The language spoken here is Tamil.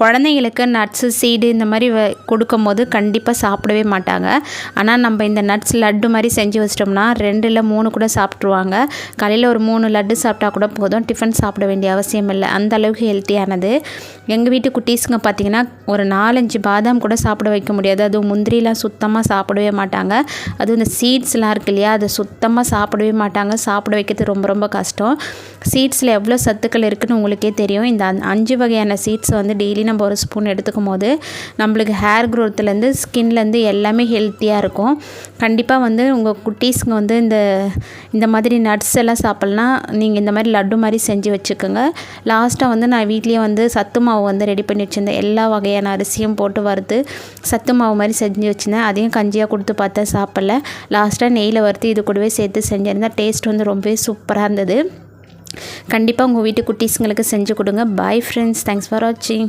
குழந்தைங்களுக்கு நட்ஸு சீடு இந்த மாதிரி கொடுக்கும் போது கண்டிப்பாக சாப்பிடவே மாட்டாங்க. ஆனால் நம்ம இந்த நட்ஸ் லட்டு மாதிரி செஞ்சு வச்சிட்டோம்னா ரெண்டு இல்லை மூணு கூட சாப்பிட்ருவாங்க காலையில் ஒரு மூணு லட்டு சாப்பிட்டா கூட போதும். டிஃபன் சாப்பிட வேண்டிய அவசியம் இல்லை. அந்த அளவுக்கு ஹெல்த்தியானது எங்கள் வீட்டு குட்டீஸுங்க பார்த்திங்கன்னா ஒரு நாலஞ்சு பாதாம் கூட சாப்பிட வைக்க முடியாது. அதுவும் முந்திரிலாம் சுத்தமாக சாப்பிடவே மாட்டாங்க. அதுவும் இந்த சீட்ஸ்லாம் இருக்கு இல்லையா அது சுத்தமாக சாப்பிடவே மாட்டாங்க. சாப்பிட வைக்கிறது ரொம்ப ரொம்ப கஷ்டம். சீட்ஸில் எவ்வளோ சத்துக்கள் இருக்குதுன்னு உங்களுக்கே தெரியும். இந்த அஞ்சு வகையான சீட்ஸ் வந்து டெய்லி நம்ம ஒரு ஸ்பூன் எடுத்துக்கும் போது நம்மளுக்கு ஹேர் க்ரோத்துலேருந்து ஸ்கின்லேருந்து எல்லாமே ஹெல்த்தியாக இருக்கும். கண்டிப்பாக வந்து உங்கள் குட்டீஸ்க்கு வந்து இந்த இந்த மாதிரி நட்ஸ் எல்லாம் சாப்பிட்லாம் நீங்கள் இந்த மாதிரி லட்டு மாதிரி செஞ்சு வச்சுக்கோங்க. லாஸ்ட்டாக வந்து நான் வீட்லேயே வந்து சத்து மாவு வந்து ரெடி பண்ணி வச்சுருந்தேன். எல்லா வகையான அரிசியும் போட்டு வறுத்து சத்து மாவு மாதிரி செஞ்சு வச்சுருந்தேன். அதையும் கஞ்சியாக கொடுத்து பார்த்தேன் சாப்பிடல. லாஸ்ட்டாக நெய்யில் வறுத்து இது கூடவே சேர்த்து செஞ்சுருந்தேன். டேஸ்ட் வந்து ரொம்பவே சூப்பராக இருந்தது. கண்டிப்பாக உங்கள் வீட்டு குட்டீஸுங்களுக்கு செஞ்சு கொடுங்க. பாய் ஃப்ரெண்ட்ஸ் தேங்க்ஸ் ஃபார் வாட்சிங்